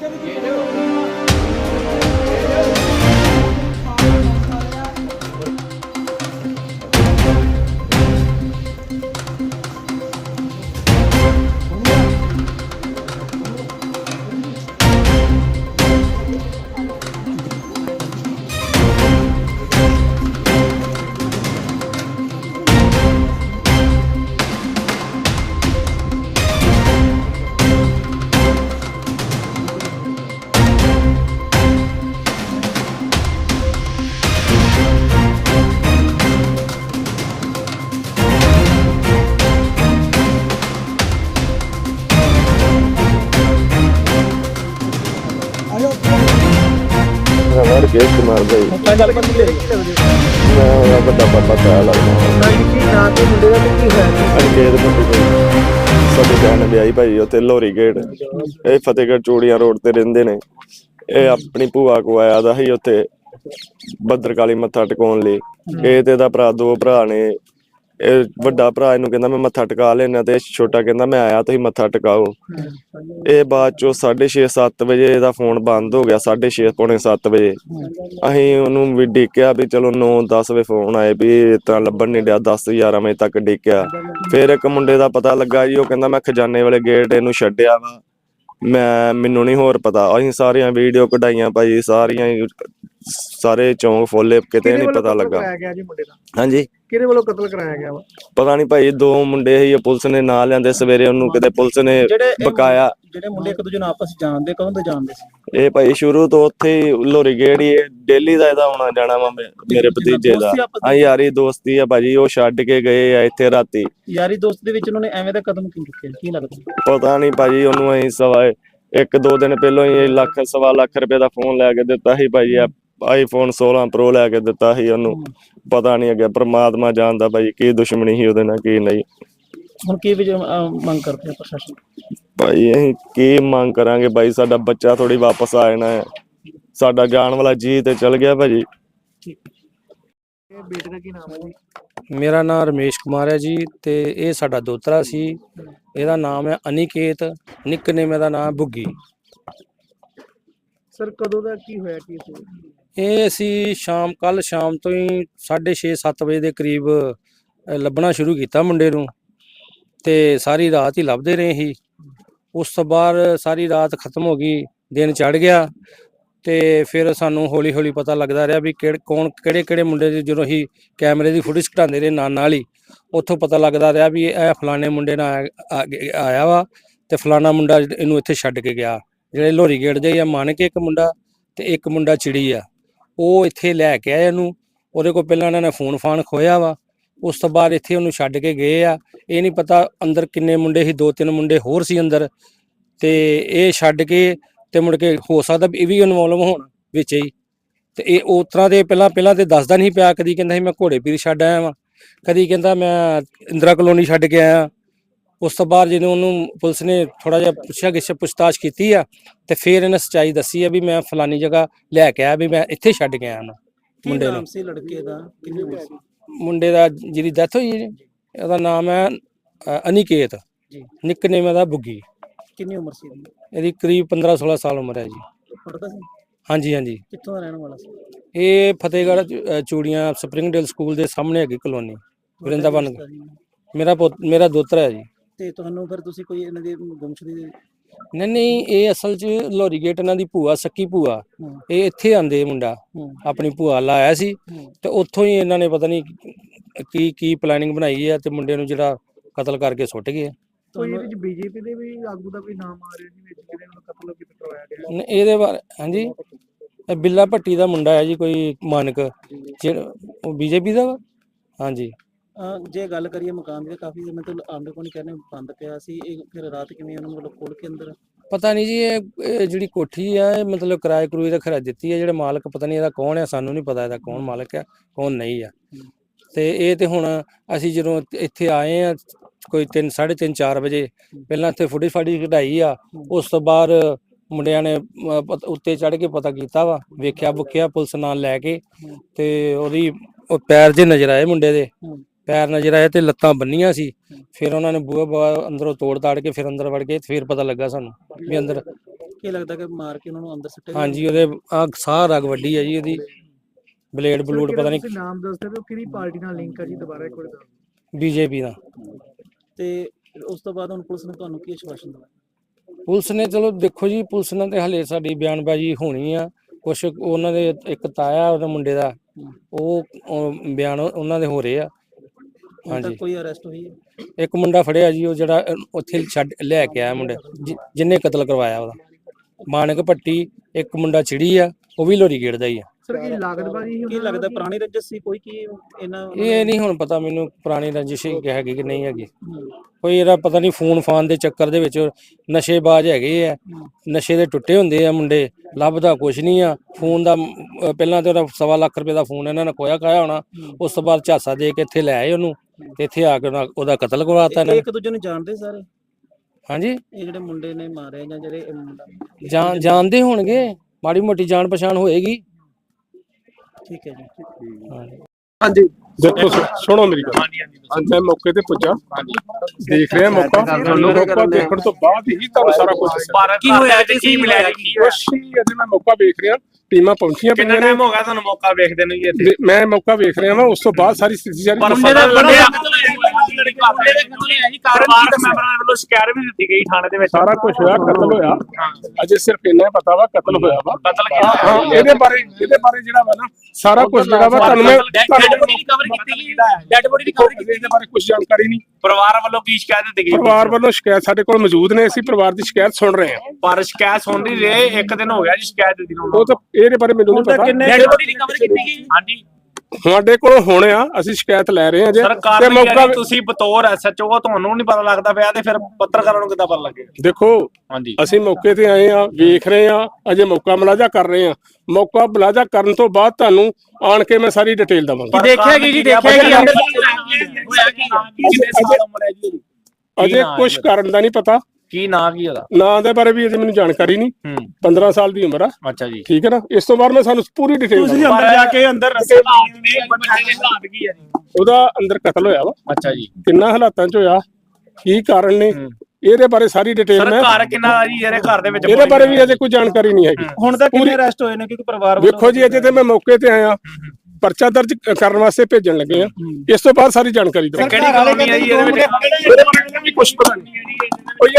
yeah, ਕੇ ਕੁਮਾਰ ਭਾਈ ਤਾਂ ਗੱਲ ਬੰਦੀ ਲੈ ਕੇ ਮੈਂ ਉਹਦਾ ਵੱਡਾ ਪਾਪਾ ਤਾਂ ਲੱਗਦਾ। ਕੀ ਨਾਂ ਤੇ ਮੁੰਡੇ ਦਾ ਤੇ ਕੀ ਹੋਇਆ? ਭਾਈ ਸਾਡੇ ਜਾਨ ਵਿਆਹੀ ਭਾਈ ਉੱਥੇ ਲੋਰੀ ਗੇਟ। ਇਹ ਫਤਿਹਗੜ੍ਹ ਚੂੜੀਆਂ ਰੋਡ ਤੇ ਰਹਿੰਦੇ ਨੇ। ਇਹ ਆਪਣੀ ਭੂਆ ਕੋ ਆਇਆ ਦਾ ਸੀ ਉੱਥੇ। ਭੱਦਰਕਾਲੀ ਮੱਥਾ ਟਿਕਾਉਣ ਲਈ। ਇਹ ਤੇ ਇਹਦਾ ਭਰਾ ਦੋ ਭਰਾ ਨੇ। ਇਹ ਵੱਡਾ ਭਰਾ ਇਹਨੂੰ ਕਹਿੰਦਾ ਮੈਂ ਮੱਥਾ ਟਿਕਾ ਲੈਣਾ ਤੇ ਛੋਟਾ ਕਹਿੰਦਾ ਮੈਂ ਆਇਆ ਤੁਸੀਂ ਮੱਥਾ ਟਿਕਾਓ। ਇਹ ਬਾਅਦ ਚੋਂ 6:30 7 ਵਜੇ ਇਹਦਾ ਫੋਨ ਬੰਦ ਹੋ ਗਿਆ 6:30 ਪੌਣੇ 7 ਵਜੇ। ਅਸੀਂ ਉਹਨੂੰ ਵੀ ਡੀਕਿਆ ਵੀ ਚਲੋ 9 10 ਵਜੇ ਫੋਨ ਆਏ ਵੀ ਤਰ੍ਹਾਂ ਲੱਭਣ ਨਹੀਂ ਡਿਆ 10 11 ਵਜੇ ਤੱਕ ਡੀਕਿਆ। ਫਿਰ ਇੱਕ ਮੁੰਡੇ ਦਾ ਪਤਾ ਲੱਗਾ ਜੀ ਉਹ ਕਹਿੰਦਾ ਮੈਂ ਖਜ਼ਾਨੇ ਵਾਲੇ ਗੇਟ ਇਹਨੂੰ ਛੱਡਿਆ ਵਾ। ਮੈਂ ਮੈਨੂੰ ਨਹੀਂ ਹੋਰ ਪਤਾ। ਅਸੀਂ ਸਾਰੀਆਂ ਵੀਡੀਓ ਕਢਾਈਆਂ ਭਾਈ ਸਾਰੀਆਂ ਸਾਰੇ ਚੌਂਕ ਫੋਲੇ ਕਿਤੇ ਨਹੀਂ ਪਤਾ ਲੱਗਾ। ਕਰਾਇਆ ਗਿਆ ਜੀ ਮੁੰਡੇ ਦਾ? ਹਾਂਜੀ। ਕਿਹਦੇ ਵੱਲੋਂ ਕਤਲ ਕਰਾਇਆ ਗਿਆ ਵਾ? ਪਤਾ ਨਹੀਂ ਭਾਈ ਦੋ ਮੁੰਡੇ ਸੀ ਉਹ ਪੁਲਿਸ ਨੇ ਨਾਂ ਲਿਆਂਦੇ ਸਵੇਰੇ ਉਹਨੂੰ ਕਿਤੇ ਪੁਲਿਸ ਨੇ ਇਹ ਬਕਾਇਆ। ਜਿਹੜੇ ਮੁੰਡੇ ਇੱਕ ਦੂਜੇ ਨੂੰ ਆਪਸ ਵਿੱਚ ਜਾਣਦੇ ਕਦੋਂ ਤੋਂ ਜਾਣਦੇ ਸੀ? ਇਹ ਭਾਈ ਸ਼ੁਰੂ ਤੋਂ ਉੱਥੇ ਹੀ ਲੋਰੀ ਗੇੜੀ ਇਹ ਡੇਲੀ ਦਾ ਇਹਦਾ ਆਉਣਾ ਜਾਣਾ ਵਾ ਮੇ- ਮੇਰੇ ਭਤੀਜੇ ਦਾ। ਹਾਂ ਯਾਰੀ ਦੋਸਤੀ ਆ ਭਾਜੀ ਉਹ ਛੱਡ ਕੇ ਗਏ ਆ ਇੱਥੇ ਰਾਤੀ। ਯਾਰੀ ਦੋਸਤ ਦੇ ਵਿੱਚ ਉਹਨਾਂ ਨੇ ਐਵੇਂ ਦਾ ਕਦਮ ਕਿਉਂ ਚੁੱਕਿਆ? ਕੀ ਲੱਗਦਾ? ਪਤਾ ਨਹੀਂ ਭਾਜੀ ਉਹਨੂੰ ਅਸੀਂ ਸਵਾ ਇੱਕ ਦੋ ਦਿਨ ਪਹਿਲਾਂ ਹੀ ਇਹ ਲੱਖ ਸਵਾ ਲੱਖ ਰੁਪਏ ਦਾ ਫੋਨ ਲੈ ਕੇ ਦਿੱਤਾ ਸੀ ਭਾਜੀ ਆ ਆਈਫੋਨ 16 ਪ੍ਰੋ ਲੈ ਕੇ ਦਿੱਤਾ ਸੀ ਉਹਨੂੰ। ਪਤਾ ਨਹੀਂ ਅੱਗੇ ਪ੍ਰਮਾਤਮਾ ਜਾਣਦਾ ਭਾਜੀ ਕੀ ਦੁਸ਼ਮਣੀ ਸੀ ਉਹਦੇ ਨਾਲ ਕੀ ਨਹੀਂ। ਹੁਣ ਕੀ ਅਹ ਮੰਗ ਕਰਦੇ ਆ ਪ੍ਰਸ਼ਾਸਨ? ਭਾਈ ਅਸੀਂ ਕੀ ਮੰਗ ਕਰਾਂਗੇ ਭਾਈ ਸਾਡਾ ਬੱਚਾ ਥੋੜੀ ਵਾਪਸ ਆ ਜਾਣਾ ਹੈ। ਸਾਡਾ ਜਾਣ ਵਾਲਾ ਜੀ ਤੇ ਚਲ ਗਿਆ ਭਾਜੀ। ਇਹ ਬੇਟੇ ਦਾ ਕੀ ਨਾਮ ਹੈ ਜੀ? ਮੇਰਾ ਨਾਮ ਰਮੇਸ਼ ਕੁਮਾਰ ਹੈ ਜੀ ਤੇ ਇਹ ਸਾਡਾ ਦੋਤਰਾ ਸੀ। ਇਹਦਾ ਨਾਮ ਹੈ ਅਨਿਕੇਤ ਨਿਕਨੇਮ ਇਹਦਾ ਨਾਮ ਬੁੱਗੀ। ਸਰ ਕਦੋਂ ਦਾ ਕੀ ਹੋਇਆ ਕੀ ਸੀ? ਇਹ ਅਸੀਂ ਸ਼ਾਮ ਕੱਲ ਸ਼ਾਮ ਤੋਂ ਹੀ 6:30 7 ਵਜੇ ਦੇ ਕਰੀਬ ਲੱਭਣਾ ਸ਼ੁਰੂ ਕੀਤਾ ਮੁੰਡੇ ਨੂੰ ਤੇ ਸਾਰੀ ਰਾਤ ਹੀ ਲੱਭਦੇ ਰਹੇ ਸੀ। ਉਸ ਤੋਂ ਬਾਅਦ ਸਾਰੀ ਰਾਤ ਖਤਮ ਹੋ ਗਈ, ਦਿਨ ਚੜ ਗਿਆ ਤੇ ਫਿਰ ਸਾਨੂੰ ਹੌਲੀ ਹੌਲੀ ਪਤਾ ਲੱਗਦਾ ਰਿਹਾ ਵੀ ਕਿਹੜੇ, ਕੌਣ ਕਿਹੜੇ ਕਿਹੜੇ ਮੁੰਡੇ ਦੇ ਜਦੋਂ ਅਸੀਂ ਕੈਮਰੇ ਦੀ ਫੁਟੇਜ ਘਟਾਉਂਦੇ ਰਹੇ ਨਾਲ ਨਾਲ ਹੀ, ਉੱਥੋਂ ਪਤਾ ਲੱਗਦਾ ਰਿਹਾ ਵੀ ਇਹ ਫਲਾਣੇ ਮੁੰਡੇ ਨਾਲ ਆ- ਆਇਆ ਵਾ ਤੇ ਫਲਾਣਾ ਮੁੰਡਾ ਇਹਨੂੰ ਇੱਥੇ ਛੱਡ ਕੇ ਗਿਆ। ਜਿਹੜੇ ਲੋਰੀ ਗੇਟ ਦੇ ਆ ਮੰਨ ਕੇ ਇੱਕ ਮੁੰਡਾ ਤੇ ਇੱਕ ਮੁੰਡਾ ਚਿੜੀ ਆ। ਉਹ ਇੱਥੇ ਲੈ ਕੇ ਆਏ ਇਹਨੂੰ ਉਹਦੇ ਕੋਲ ਪਹਿਲਾਂ ਇਹਨਾਂ ਨੇ ਫੋਨ ਫਾਨ ਖੋਇਆ ਵਾ। ਉਸ ਤੋਂ ਬਾਅਦ ਇੱਥੇ ਉਹਨੂੰ ਛੱਡ ਕੇ ਗਏ ਆ। ਇਹ ਨਹੀਂ ਪਤਾ ਅੰਦਰ ਕਿੰਨੇ ਮੁੰਡੇ ਸੀ ਦੋ ਤਿੰਨ ਮੁੰਡੇ ਹੋਰ ਸੀ ਅੰਦਰ। ਤੇ ਇਹ ਛੱਡ ਕੇ ਤੇ ਮੁੜ ਕੇ ਹੋ ਸਕਦਾ ਇਹ ਵੀ ਇਨਵੋਲਵ ਹੋਣ ਵਿੱਚ ਹੀ। ਤੇ ਇਹ ਉਸ ਤਰ੍ਹਾਂ ਦੇ ਪਹਿਲਾਂ ਪਹਿਲਾਂ ਤੇ ਦੱਸਦਾ ਨਹੀਂ ਪਿਆ। ਕਦੀ ਕਹਿੰਦਾ ਸੀ ਮੈਂ ਘੋੜੇ ਪੀਰ ਛੱਡ ਆਇਆ ਵਾਂ। ਕਦੀ ਕਹਿੰਦਾ ਮੈਂ ਇੰਦਰਾ ਕਲੋਨੀ ਛੱਡ ਕੇ ਆਇਆ। ਉਸ ਤੋਂ ਬਾਅਦ ਜਦੋਂ ਉਹਨੂੰ ਪੁਲਿਸ ਨੇ ਥੋੜਾ ਜਿਹਾ ਪੁੱਛਿਆ ਕਿਸੇ ਪੁੱਛਤਾਛ ਕੀਤੀ ਆ ਤੇ ਫਿਰ ਇਹਨੇ ਸੱਚਾਈ ਦੱਸੀ ਆ ਵੀ ਮੈਂ ਫਲਾਨੀ ਜਗ੍ਹਾ ਲੈ ਕੇ ਆਇਆ ਵੀ ਮੈਂ ਇੱਥੇ ਛੱਡ ਕੇ ਆਇਆ ਨਾ ਕੀ ਮੁੰਡੇ ਨਾਮ ਨੂੰ। ਸੀ ਲੜਕੇ ਦਾ? ਕਿੰਨੀ ਉਮਰ ਸੀ? ਮੁੰਡੇ ਦਾ ਜਿਹਦੀ ਡੈਥ ਹੋਈ ਹੈ ਜੀ, ਉਹਦਾ ਨਾਮ ਹੈ ਅ, ਅਨਿਕੇਤ। ਜੀ। ਨਿਕਨੇਮ ਇਹਦਾ ਬੁੱਗੀ। ਕਿੰਨੀ ਉਮਰ ਸੀ ਇਹਦੀ? ਇਹਦੀ ਕਰੀਬ 15 16 ਸਾਲ ਉਮਰ ਹੈ ਜੀ। ਪੜਦਾ ਸੀ? ਹਾਂਜੀ ਹਾਂਜੀ। ਕਿੱਥੋਂ ਦਾ ਰਹਿਣ ਵਾਲਾ ਸੀ? ਇਹ ਫਤਿਹਗੜ੍ਹ ਚ- ਅ, ਚੂੜੀਆਂ ਸਪਰਿੰਗਡੇਲ ਸਕੂਲ ਦੇ ਸਾਹਮਣੇ ਹੈਗੀ ਕਲੋਨੀ ਵਰਿੰਦਾਵਨ। ਮੇਰਾ ਪੁੱਤ ਮੇਰਾ ਦੋਤਰਾ ਹੈ ਜੀ। ਤੇ ਤੁਹਾਨੂੰ ਫਿਰ ਤੁਸੀਂ ਕੋਈ ਇਹਨਾਂ ਦੀ ਗੁੰਮਸ਼ੁਦੀ ਦੇ ਨਹੀਂ ਨਹੀਂ ਇਹ ਅਸਲ 'ਚ ਲੋਰੀ ਗੇਟ ਇਹਨਾਂ ਦੀ ਭੂਆ ਸੱਕੀ ਭੂਆ। ਹੂੰ। ਇਹ ਇੱਥੇ ਆਂਦੇ ਮੁੰਡਾ। ਹੂੰ। ਆਪਣੀ ਭੂਆ ਲਾਇਆ ਸੀ। ਹੂੰ। ਤੇ ਉੱਥੋਂ ਹੀ ਇਹਨਾਂ ਨੇ ਪਤਾ ਨਹੀਂ ਕੀ ਕੀ ਪਲੈਨਿੰਗ ਬਣਾਈ ਹੈ ਤੇ ਮੁੰਡੇ ਨੂੰ ਜਿਹੜਾ ਕਤਲ ਕਰਕੇ ਸੁੱਟ ਗਏ ਕੋਈ ਇਹਦੇ ਵਿੱਚ ਬੀਜੇਪੀ ਦੇ ਵੀ ਆਗੂ ਦਾ ਵੀ ਨਾਮ ਆ ਰਿਹਾ ਸੀ ਵਿੱਚ ਕਿਹਦੇ ਨੂੰ ਕਤਲ ਕੀਤਾ ਕਰਵਾਇਆ ਗਿਆ? ਨ- ਇਹਦੇ ਬਾਰੇ ਹਾਂਜੀ। ਇਹ ਬਿੱਲਾ ਭੱਟੀ ਦਾ ਮੁੰਡਾ ਹੈ ਜੀ ਕੋਈ ਮਾਨਕ। ਜਿਹੜਾ ਉਹ ਬੀਜੇਪੀ ਦਾ ਵਾ? ਹਾਂਜੀ। ਅਹ ਜੇ ਗੱਲ ਕਰੀਏ ਮਕਾਨ ਦੀ ਤਾਂ ਕਾਫੀ ਜਿਵੇਂ ਤੋਂ ਆਂਡੇ ਕੋਲ ਕਹਿੰਦੇ ਬੰਦ ਪਿਆ ਸੀ ਇਹ ਫਿਰ ਰਾਤ ਕਿਵੇਂ ਉਹਨਾਂ ਵੱਲੋਂ ਖੋਲ ਕੇ ਅੰਦਰ? ਪਤਾ ਨਹੀਂ ਜੀ ਇਹ ਇਹ ਜਿਹੜੀ ਕੋਠੀ ਆ ਇਹ ਮਤਲਬ ਕਿਰਾਏ ਕਰੂਏ ਦਾ ਖਰਾ ਦਿੱਤੀ ਹੈ ਜਿਹੜੇ ਮਾਲਕ ਪਤਾ ਨਹੀਂ ਇਹਦਾ ਕੌਣ ਹੈ ਸਾਨੂੰ ਨਹੀਂ ਪਤਾ ਇਹਦਾ ਕੌਣ ਮਾਲਕ ਹੈ ਕੌਣ ਨਹੀਂ ਆ। ਤੇ ਇਹ ਤੇ ਹੁਣ ਅਸੀਂ ਜਦੋਂ ਇੱਥੇ ਆਏ ਆ ਕੋਈ 3 3:30 4 ਵਜੇ ਪਹਿਲਾਂ ਇੱਥੇ ਫੁੱਟੀ ਫਾੜੀ ਕਢਾਈ ਆ ਉਸ ਤੋਂ ਬਾਅਦ ਮੁੰਡਿਆਂ ਨੇ ਪਤ- ਉੱਤੇ ਚੜ ਕੇ ਪਤਾ ਕੀਤਾ ਵਾ ਵੇਖਿਆ ਬੁੱਕਿਆ ਪੁਲਿਸ ਨਾਲ ਲੈ ਕੇ ਤੇ ਉਹਦੀ ਉਹ ਪੈਰ ਜੇ ਨਜ਼ਰ ਆਏ ਮੁੰਡੇ ਦੇ। ਪੈਰ ਨਜ਼ਰ ਆਏ ਤੇ ਲੱਤਾਂ ਬੰਨੀਆਂ ਸੀ। ਫਿਰ ਉਹਨਾਂ ਨੇ ਬੂਹਾ ਬੂਹਾ ਅੰਦਰੋਂ ਤੋੜ ਤਾੜ ਕੇ ਫਿਰ ਅੰਦਰ ਵੜ ਗਏ ਤੇ ਫਿਰ ਪਤਾ ਲੱਗਾ ਸਾਨੂੰ ਵੀ ਅੰਦਰ ਕੀ ਲੱਗਦਾ ਕਿ ਮਾਰ ਕੇ ਉਹਨਾਂ ਨੂੰ ਅੰਦਰ ਸੁੱਟੇ ਹਾਂਜੀ ਉਹਦੇ ਆ ਸਾਹ ਰਗ ਵੱਡੀ ਆ ਜੀ ਉਹਦੀ। ਬਲੇਡ ਬਲੂਡ ਪਤਾ ਨਹੀਂ ਨਾਮ ਦੱਸਦੇ ਹੋ? ਕਿਹੜੀ ਪਾਰਟੀ ਨਾਲ ਲਿੰਕ ਹੈ ਜੀ ਦੁਬਾਰਾ ਇੱਕ ਵਾਰ ਦੱਸੋ। ਬੀਜੇਪੀ ਦਾ ਤੇ ਉਸ ਤੋਂ ਬਾਅਦ ਹੁਣ ਪੁਲਿਸ ਨੇ ਤੁਹਾਨੂੰ ਕੀ ਆਸ਼ਵਾਸਨ ਦਿੱਤਾ ਪੁਲਿਸ ਨੇ ਚਲੋ ਦੇਖੋ ਜੀ ਪੁਲਿਸ ਨਾਲ ਤੇ ਹਲੇ ਸਾਡੀ ਬਿਆਨਬਾਜ਼ੀ ਹੋਣੀ ਆ। ਕੁਛ ਉਹਨਾਂ ਦੇ ਇੱਕ ਤਾਇਆ ਉਹਦੇ ਮੁੰਡੇ ਦਾ ਉਹ ਉਹ ਬਿਆਨ ਉਹਨਾਂ ਦੇ ਹੋ ਰਹੇ ਆ। ਹੁਣ ਹਾਂਜੀ। ਤੱਕ ਕੋਈ ਅਰੈਸਟ ਹੋਈ ਹੈ? ਇੱਕ ਮੁੰਡਾ ਫੜਿਆ ਜੀ ਉਹ ਜਿਹੜਾ ਅਹ, ਉੱਥੇ ਛੱਡ ਲੈ ਕੇ ਆਇਆ ਮੁੰਡੇ ਜਿ- ਜਿਹਨੇ ਕਤਲ ਕਰਵਾਇਆ ਉਹਦਾ। ਮਾਨਕ ਪੱਟੀ ਇੱਕ ਮੁੰਡਾ ਚਿੜੀ ਆ ਉਹ ਵੀ ਲੋਰੀ ਗੇੜ ਦਾ ਹੀ ਆ। ਸਰ ਕੀ ਲਾਗਤਬਾਜ਼ੀ ਕੀ ਲੱਗਦਾ ਪੁਰਾਣੀ ਰੰਜਿਸ਼ ਸੀ ਕੋਈ ਕੀ ਇਹਨਾਂ ਇਹ ਨਹੀਂ ਹੁਣ ਪਤਾ ਮੈਨੂੰ ਪੁਰਾਣੀ ਰੰਜਿਸ਼ ਹੀ ਹੈਗੀ ਕਿ ਨਹੀਂ ਹੈਗੀ। ਕੋਈ ਇਹਦਾ ਪਤਾ ਨਹੀਂ ਫੋਨ ਫਾਨ ਦੇ ਚੱਕਰ ਦੇ ਵਿੱਚ ਨਸ਼ੇਬਾਜ਼ ਹੈਗੇ ਆ ਨਸ਼ੇ ਦੇ ਟੁੱਟੇ ਹੁੰਦੇ ਆ ਮੁੰਡੇ ਲੱਭਦਾ ਕੁਛ ਨਹੀਂ ਆ। ਫੋਨ ਦਾ ਅਹ ਪਹਿਲਾਂ ਤੇ ਉਹਦਾ ਸਵਾ ਲੱਖ ਰੁਪਏ ਦਾ ਫੋਨ ਇਹਨਾਂ ਨੇ ਕੋਇਆ ਕਾਇਆ ਹੋਣਾ ਉਸ ਤੋਂ ਬਾਅਦ ਝਾਸਾ ਦੇ ਕੇ ਇੱਥੇ ਲੈ ਆਏ ਉਹਨੂੰ। ਤੇ ਇੱਥੇ ਆ ਕੇ ਉਹਨਾਂ- ਉਹਦਾ ਕਤਲ ਕਰਵਾਤਾ ਇਹ ਇਹਨਾਂ ਨੇ। ਇੱਕ ਦੂਜੇ ਨੂੰ ਜਾਣਦੇ ਸਾਰੇ? ਹਾਂਜੀ। ਇਹ ਜਿਹੜੇ ਮੁੰਡੇ ਨੇ ਮਾਰਿਆ ਜਾਂ ਜਿਹੜੇ ਇਹ ਮੁੰਡਾ? ਜਾਣ ਜਾਣਦੇ ਹੋਣਗੇ। ਮਾੜੀ ਮੋਟੀ ਜਾਣ ਪਛਾਣ ਹੋਏਗੀ। ਠੀਕ ਹੈ ਜੀ। ਹਾਂਜੀ। ਹਾਂਜੀ। ਦੇਖੋ ਸੁ- ਸੁਣੋ ਮੇਰੀ ਗੱਲ। ਅੱਜ ਮੈਂ ਮੌਕੇ ਤੇ ਪੁੱਜਾ। ਦੇਖ ਰਿਹਾ ਮੌਕਾ। ਮੌਕਾ ਦੇਖਣ ਤੋਂ ਬਾਅਦ ਹੀ ਤੁਹਾਨੂੰ ਸਾਰਾ ਕੁਝ ਕੀ ਹੋਇਆ ਜੀ? ਕੀ ਮਿਲਿਆ ਕੀ ਕੁਛ ਨਹੀਂ ਅਜੇ ਮੈਂ ਮੌਕਾ ਵੇਖ ਰਿਹਾ। ਟੀਮਾਂ ਪਹੁੰਚੀਆਂ ਕਿੰਨਾ ਪਈਆਂ ਨੇ ਟਾਈਮ ਹੋ ਗਿਆ ਤੁਹਾਨੂੰ ਮੌਕਾ ਵੇਖਦੇ ਨੂੰ ਜੀ ਇੱਥੇ ਮੈਂ ਮੌਕਾ ਵੇਖ ਰਿਹਾ ਵਾਂ ਉਸ ਤੋਂ ਬਾਅਦ ਸਾਰੀ ਸਥਿਤੀ ਸਾਰੀ ਪਰ ਦੱਸਾਂਗਾ। ਮੁੰਡੇ ਦਾ ਪਰਿਵਾਰਕ ਮੈਂਬਰਾਂ ਵੱਲੋਂ ਸ਼ਿਕਾਇਤ ਵੀ ਦਿੱਤੀ ਗਈ ਥਾਣੇ ਦੇ ਵਿੱਚ। ਸਾਰਾ ਕੁਝ ਹੋਇਆ ਕਤਲ ਹੋਇਆ। ਅਜੇ ਸਿਰਫ ਇੰਨਾ ਹੀ ਪਤਾ ਵਾ ਕਤਲ ਹੋਇਆ ਵਾ। ਕਤਲ ਕਿਹਦਾ ਹਾਂ ਹਾਂ, ਇਹਦੇ ਬਾਰੇ ਇਹਦੇ ਬਾਰੇ ਜਿਹੜਾ ਵਾ ਨਾ ਸਾਰਾ ਕੁਝ ਜਿਹੜਾ ਵਾ ਤੁਹਾਨੂੰ ਮੈਂ ਤੁਹਾਨੂੰ ਰਿਕਵਰ ਕੀਤੀ ਗਈ? ਡੈਡ ਬੋਡੀ ਰਿਕਵਰ ਕੀਤੀ ਇਹਦੇ ਬਾਰੇ ਕੁਝ ਜਾਣਕਾਰੀ ਨਹੀਂ। ਪਰਿਵਾਰ ਵੱਲੋਂ ਕੀ ਸ਼ਿਕਾਇਤ ਦਿੱਤੀ ਗਈ? ਪਰਿਵਾਰ ਵੱਲੋਂ ਸ਼ਿਕਾਇਤ ਸਾਡੇ ਕੋਲ ਮੌਜੂਦ ਨੇ ਅਸੀਂ ਪਰਿਵਾਰ ਦੀ ਸ਼ਿਕਾਇਤ ਸੁਣ ਰਹੇ ਹਾਂ। ਪਰ ਸ਼ਿਕਾਇਤ ਸੁਣ ਨਹੀਂ ਰਹੇ ਇੱਕ ਦਿਨ ਹੋ ਗਿਆ ਜੀ ਸ਼ਿਕਾਇਤ ਦਿੱਤੀ ਨੂੰ। ਉਹ ਤਾਂ ਇਹਦੇ ਬਾਰੇ ਮੈਨੂੰ ਨਹੀਂ ਪਤਾ। ਡੈਡ ਬੋਡੀ ਰਿਕਵਰ ਕੀਤੀ ਗਈ? ਹਾਂਜੀ। ਸਾਡੇ ਕੋਲ ਹੁਣ ਆ ਅਸੀਂ ਸ਼ਿਕਾਇਤ ਲੈ ਰਹੇ ਹਾਂ ਜੇ। ਸਰਕਾਰ ਨੇ ਮੌਕਾ ਤੁਸੀਂ ਬਤੌਰ ਐਸਐਚਓ ਤੁਹਾਨੂੰ ਨਹੀਂ ਪਤਾ ਲੱਗਦਾ ਪਿਆ ਤੇ ਫਿਰ ਪੱਤਰਕਾਰਾਂ ਨੂੰ ਕਿੱਦਾਂ ਪਤਾ ਲੱਗੇਗਾ? ਦੇਖੋ ਹਾਂਜੀ। ਅਸੀਂ ਮੌਕੇ ਤੇ ਆਏ ਆ ਵੇਖ ਰਹੇ ਆ ਅਜੇ ਮੌਕਾ ਮਲਾਜਾ ਕਰ ਰਹੇ ਆ ਮੌਕਾ ਮਲਾਜਾ ਕਰਨ ਤੋਂ ਬਾਅਦ ਤੁਹਾਨੂੰ ਆਣ ਕੇ ਮੈਂ ਸਾਰੀ ਡਿਟੇਲ ਦਵਾਂਗਾ। ਦੇਖਿਆ ਗਈ ਜੀ ਦੇਖਿਆ ਗਈ ਅੰਦਰ ਹੋਇਆ ਕੀ ਕਿੰਨੇ ਸਾਲ ਉਮਰ ਹੈ ਜੀ ਉਹਦੀ? ਅਜੇ ਕੁਝ ਕਾਰਨ ਦਾ ਨਹੀਂ ਪਤਾ। ਕੀ ਨਾਂ ਕੀ ਉਹਦਾ? ਨਾਂ ਦੇ ਬਾਰੇ ਵੀ ਅਜੇ ਮੈਨੂੰ ਜਾਣਕਾਰੀ ਨਹੀਂ। ਹੂੰ। 15 ਸਾਲ ਦੀ ਉਮਰ ਆ। ਅੱਛਾ ਜੀ। ਠੀਕ ਹੈ ਨਾ? ਇਸ ਤੋਂ ਬਾਅਦ ਮੈਂ ਸਾਨੂੰ ਪੂਰੀ ਡਿਟੇਲ ਅੰਦਰ ਜਾ ਕੇ ਅੰਦਰ ਰਸੇ ਹਾਲਾਤ ਕੀ ਹੈ ਜੀ? ਉਹਦਾ ਅੰਦਰ ਕਤਲ ਹੋਇਆ ਵਾ। ਅੱਛਾ ਜੀ। ਕਿੰਨਾ ਹਾਲਾਤਾਂ ਚ ਹੋਇਆ? ਕੀ ਕਾਰਨ ਨੇ? ਇਹਦੇ ਬਾਰੇ ਸਾਰੀ ਡਿਟੇਲ ਸਰ ਮੈਂ ਘਰ ਕਿੰਨਾ ਆ ਜੀ? ਜਿਹੜੇ ਘਰ ਦੇ ਵਿੱਚ ਇਹਦੇ ਬਾਰੇ ਵੀ ਅਜੇ ਕੋਈ ਜਾਣਕਾਰੀ ਨਹੀਂ ਹੈਗੀ। ਹੁਣ ਤੱਕ ਕਿੰਨੇ ਅਰੈਸਟ ਹੋਏ ਨੇ? ਕਿਉਂਕਿ ਪਰਿਵਾਰ ਵੇਖੋ ਜੀ ਅਜੇ ਤੇ ਮੈਂ ਮੌਕੇ ਤੇ ਆਇਆ। ਪਰਚਾ ਦਰਜ ਕਰਨ ਵਾਸਤੇ ਭੇਜਣ ਲੱਗੇ ਆ। ਇਸ ਤੋਂ ਬਾਅਦ ਸਾਰੀ ਜਾਣਕਾਰੀ ਦਵਾਂਗਾ ਕਿਹੜੀ ਕਲੋਨੀ ਹੈ ਜੀ? ਇਹਦੇ ਵਿੱਚ ਇਹਦੇ ਬਾਰੇ ਵੀ ਕੁਝ ਪਤਾ ਨਹੀਂ। ਉਹ ਯਾਰ